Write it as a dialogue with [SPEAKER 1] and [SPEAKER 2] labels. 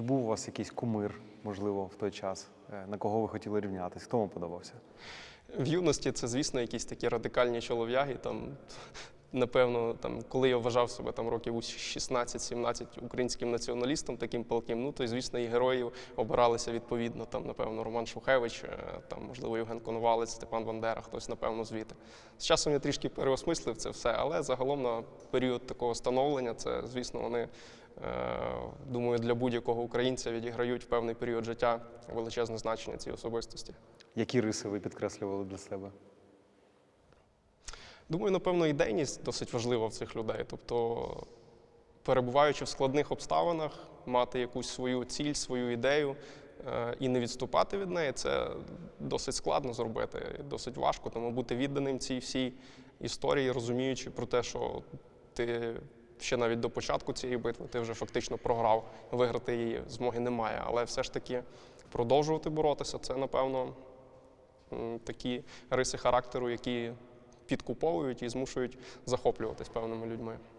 [SPEAKER 1] Чи був у вас якийсь кумир, можливо, в той час, е, на кого ви хотіли рівнятись? Хто вам подобався?
[SPEAKER 2] В юності це, звісно, якісь такі радикальні чолов'яги. Там, напевно, там, коли я вважав себе там, років у 16-17 українським націоналістом, таким палким, ну то, звісно, і героїв обиралися відповідно. Там, напевно, Роман Шухевич, е, там, можливо, Євген Коновалець, Степан Бандера, хтось, напевно, звідти. З часом я трішки переосмислив це все, але загалом на період такого становлення, це, звісно, вони. е, Думаю, для будь-якого українця відіграють в певний період життя величезне значення ці особистості.
[SPEAKER 1] Які риси ви підкреслювали для себе?
[SPEAKER 2] Думаю, напевно, ідейність досить важлива в цих людей. Тобто, перебуваючи в складних обставинах, мати якусь свою ціль, свою ідею е, і не відступати від неї, це досить складно зробити, досить важко. Тому бути відданим цій всій історії, розуміючи про те, що ти ще навіть до початку цієї битви ти вже фактично програв, виграти її змоги немає. Але все ж таки продовжувати боротися це, напевно, такі риси характеру, які підкуповують і змушують захоплюватись певними людьми.